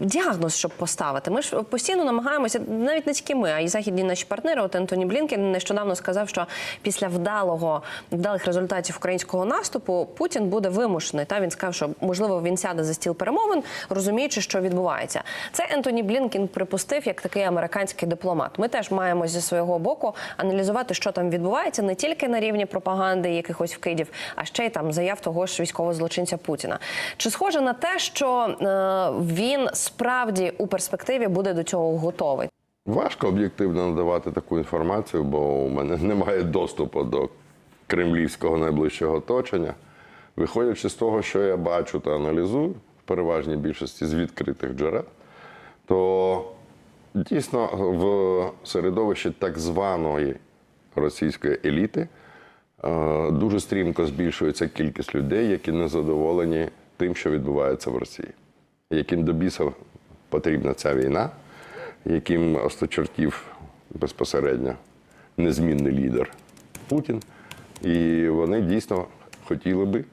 Діагноз, щоб поставити. Ми ж постійно намагаємося, навіть не тільки ми, а й західні наші партнери. От Ентоні Блінкен нещодавно сказав, що після вдалого вдалих результатів українського наступу Путін буде вимушений. Та він сказав, що можливо він сяде за стіл перемовин, розуміючи, що відбувається. Це Ентоні Блінкен припустив як такий американський дипломат. Ми теж маємо зі свого боку аналізувати, що там відбувається, не тільки на рівні пропаганди, якихось вкидів, а ще й там заяв того ж військового злочинця Путіна. Чи схоже на те, що е, він справді у перспективі буде до цього готовий? Важко об'єктивно надавати таку інформацію, бо у мене немає доступу до кремлівського найближчого оточення. Виходячи з того, що я бачу та аналізую в переважній більшості з відкритих джерел, то дійсно в середовищі так званої російської еліти е, дуже стрімко збільшується кількість людей, які не задоволені тим, що відбувається в Росії, яким до біса потрібна ця війна, яким осточертів безпосередньо незмінний лідер Путін. І вони дійсно хотіли би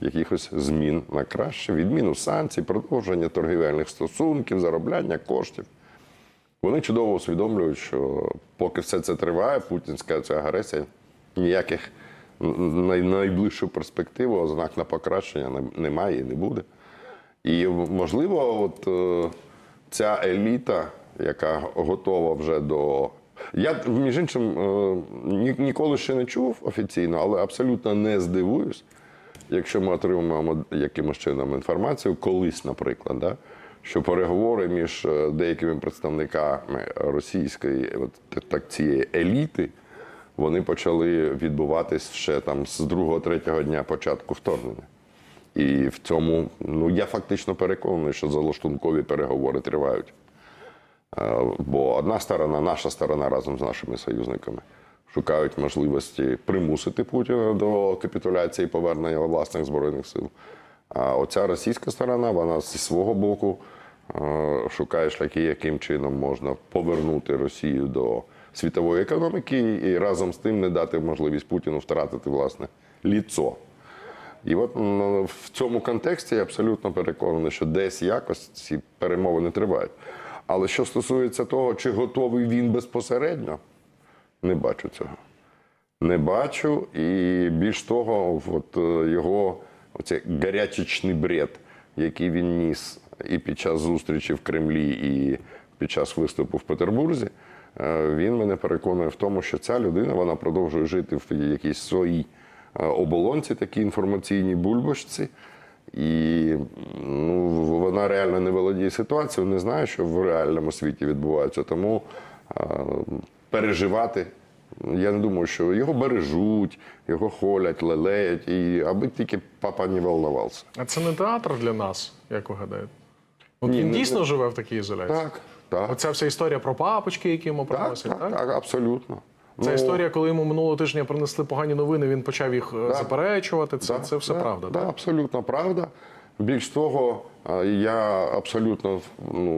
якихось змін на краще, відміну санкцій, продовження торгівельних стосунків, заробляння коштів. Вони чудово усвідомлюють, що поки все це триває, путінська ця агресія ніяких на найближчу перспективу ознак на покращення немає і не буде. І можливо, от е, ця еліта, яка готова вже до. Я, між іншим, е, ні- ніколи ще не чув офіційно, але абсолютно не здивуюсь, якщо ми отримаємо якимось чином інформацію, колись, наприклад, да, що переговори між е, деякими представниками російської от, так, цієї еліти, вони почали відбуватись ще там з другого-третього дня початку вторгнення. І в цьому, ну я фактично переконаний, що залаштункові переговори тривають. Е, Бо одна сторона, наша сторона разом з нашими союзниками шукають можливості примусити Путіна до капітуляції повернення власних збройних сил. А оця російська сторона, вона зі свого боку е, шукає шляхи, яким чином можна повернути Росію до світової економіки і разом з тим не дати можливість Путіну втратити власне ліцо. І от в цьому контексті я абсолютно переконаний, що десь якось ці перемовини тривають. Але що стосується того, чи готовий він безпосередньо, не бачу цього. Не бачу. І більш того, от е, його оцей гарячечний бред, який він ніс і під час зустрічі в Кремлі, і під час виступу в Петербурзі, е, він мене переконує в тому, що ця людина вона продовжує жити в якійсь своїй оболонці, такій інформаційній бульбашці. І ну, вона реально не володіє ситуацією, не знає, що в реальному світі відбувається. Тому е, переживати. Я не думаю, що його бережуть, його холять, лелеять, і аби тільки папа не волновався. А це не театр для нас, як ви гадаєте? От Ні, він не- дійсно не- живе в такій ізоляції. Так, так. Оця вся історія про папочки, які йому Так, приносять, так, так? так, абсолютно. Це Ну, історія, коли йому минулого тижня принесли погані новини, він почав їх е, Да. заперечувати. Це, Да, це все да, правда, да, так? абсолютно правда. Більш того, я абсолютно ну,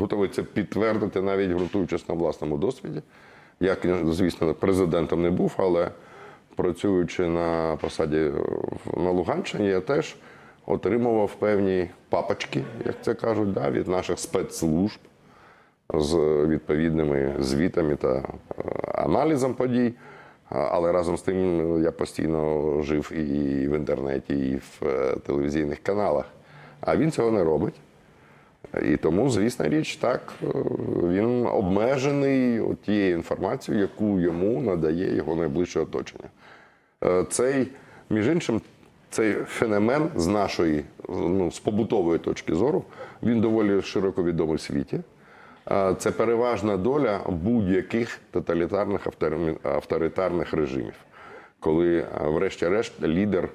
готовий це підтвердити, навіть ґрунтуючись на власному досвіді. Я, звісно, президентом не був, але працюючи на посаді е, на Луганщині, я теж отримував певні папочки, як це кажуть, да, від наших спецслужб з відповідними звітами та е, аналізом подій. Але разом з тим е, я постійно жив і в інтернеті, і в е, телевізійних каналах. А він цього не робить. І тому, звісна річ, так, е, він обмежений тією інформацією, яку йому надає його найближче оточення. Цей, між іншим, цей феномен з нашої, ну, з побутової точки зору, він доволі широко відомий в світі. Це переважна доля будь-яких тоталітарних авторитарних режимів, коли, е, врешті-решт, лідер,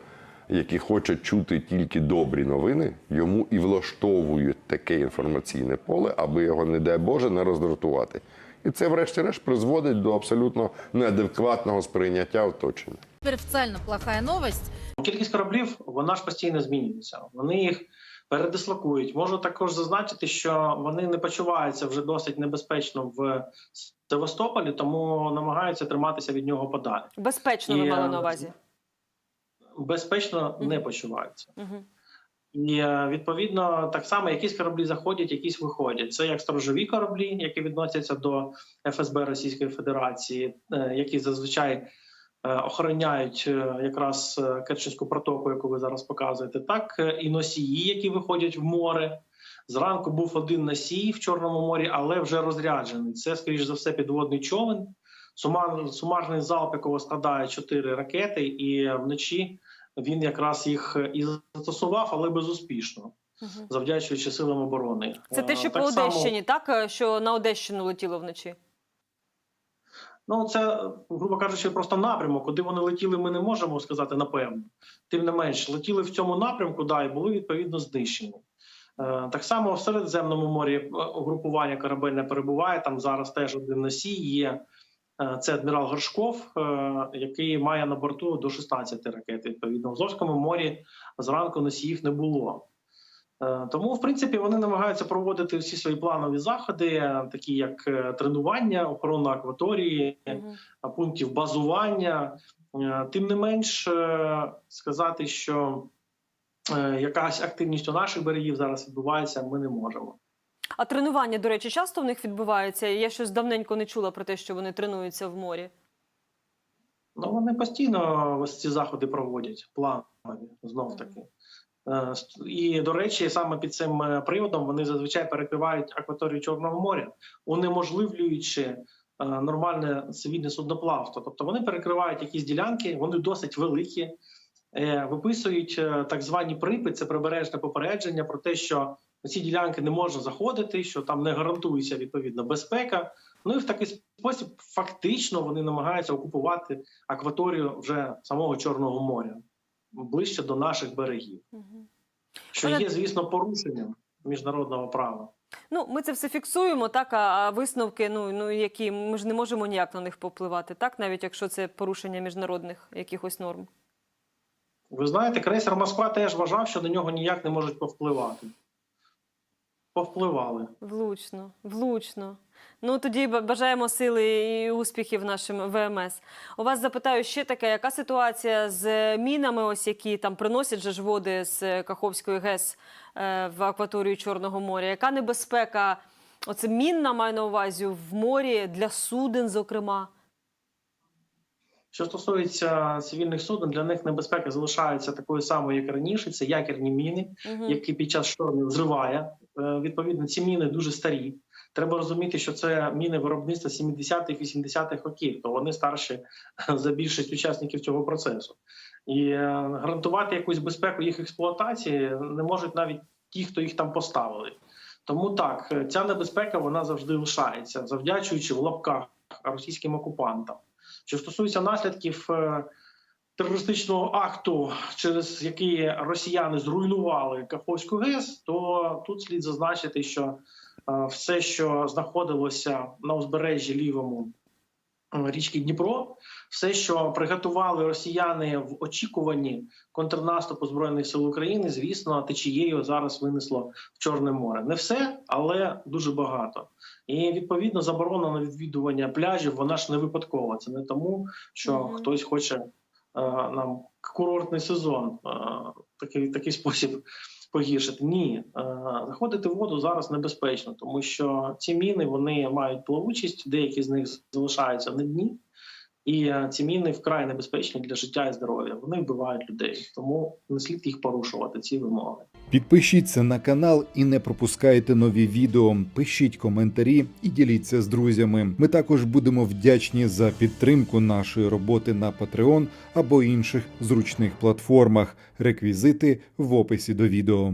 який хоче чути тільки добрі новини, йому і влаштовують таке інформаційне поле, аби його, не дай Боже, не роздратувати. І це, врешті-решт, призводить до абсолютно неадекватного сприйняття оточення. Официально плохая новость. Кількість кораблів вона ж постійно змінюється. Вони їх передислокують. Можу також зазначити, що вони не почуваються вже досить небезпечно в Севастополі, тому намагаються триматися від нього подалі. Безпечно ви мали е, на увазі. безпечно не почуваються. Мгм. І е, відповідно так само якісь кораблі заходять, якісь виходять. Це як сторожові кораблі, які відносяться до ФСБ Російської Федерації, е, які зазвичай охороняють е, якраз е, Керченську протоку, яку ви зараз показуєте, так е, і носії, які виходять в море. Зранку був один носій в Чорному морі, але вже розряджений. Це, скоріш за все, підводний човен. Сумар, сумарний залп, якого складає чотири ракети, і вночі він якраз їх і застосував, але безуспішно, завдячуючи силам оборони. Це те, Е, що так по само- Одещині, так? Е, Що на Одещину летіло вночі. Ну, це, грубо кажучи, просто напрямок. Куди вони летіли, ми не можемо сказати напевно. Тим не менш, летіли в цьому напрямку, да, і були відповідно знищені. Е, Так само в Середземному морі е, угрупування корабельне перебуває. Там зараз теж один носій є. Е, Це адмірал Горшков, який має на борту до 16 ракет. Відповідно, в Азовському морі зранку носіїв не було. Е, Тому, в принципі, вони намагаються проводити всі свої планові заходи, такі як е, тренування, охорона акваторії, а, пунктів базування. Е, Тим не менш, сказати, що якась активність у наших берегів зараз відбувається, ми не можемо. А тренування, до речі, часто в них відбувається? Я щось давненько не чула про те, що вони тренуються в морі. Ну вони постійно ось ці заходи проводять планові знов таки. Е, І до речі, саме під цим е, приводом вони зазвичай перекривають акваторію Чорного моря, унеможливлюючи е, нормальне цивільне судноплавство. Тобто вони перекривають якісь ділянки, вони досить великі, виписують так звані припи, це прибережне попередження про те, що на ці ділянки не можна заходити, що там не гарантується відповідно безпека. Ну і в такий спосіб фактично вони намагаються окупувати акваторію вже самого Чорного моря ближче до наших берегів, що є, звісно, порушенням міжнародного права. Ну, ми це все фіксуємо, так, а висновки, ну, ну які ми ж не можемо ніяк на них попливати, так, навіть якщо це порушення міжнародних якихось норм. Ви знаєте, крейсер Москва теж вважав, що на нього ніяк не можуть повпливати. Повпливали. Влучно, влучно. Ну тоді бажаємо сили і успіхів нашим ВМС. У вас запитаю ще таке, яка ситуація з мінами, ось які там приносять же ж води з Каховської ГЕС е, в акваторію Чорного моря? Яка небезпека? Оце мінна маю на увазі в морі для суден, зокрема. Що стосується цивільних суден, для них небезпека залишається такою самою, як раніше. Це якірні міни, Мгм. які під час штормів зриває. Е, Відповідно, ці міни дуже старі. Треба розуміти, що це міни виробництва 70-х, 80-х років, то вони старші за більшість учасників цього процесу. І е, гарантувати якусь безпеку їх експлуатації не можуть навіть ті, хто їх там поставили. Тому так, е, ця небезпека вона завжди лишається, завдячуючи в лапках російським окупантам. Що стосується наслідків терористичного акту, через який росіяни зруйнували Каховську ГЕС, то тут слід зазначити, що е, все, що знаходилося на узбережжі лівому е, річки Дніпро, все, що приготували росіяни в очікуванні контрнаступу збройних сил України, звісно, течією зараз винесло в Чорне море. Не все, але дуже багато. І відповідно заборона на відвідування пляжів вона ж не випадкова. Це не тому, що Мгм. хтось хоче нам курортний сезон е, такий, такий спосіб погіршити. Ні, е, заходити в воду зараз небезпечно, тому що ці міни вони мають плавучість, деякі з них залишаються на дні. І е, ці міни вкрай небезпечні для життя і здоров'я. Вони вбивають людей, тому не слід їх порушувати. Ці вимоги. Підпишіться на канал і не пропускайте нові відео. Пишіть коментарі і діліться з друзями. Ми також будемо вдячні за підтримку нашої роботи на Patreon або інших зручних платформах. Реквізити в описі до відео.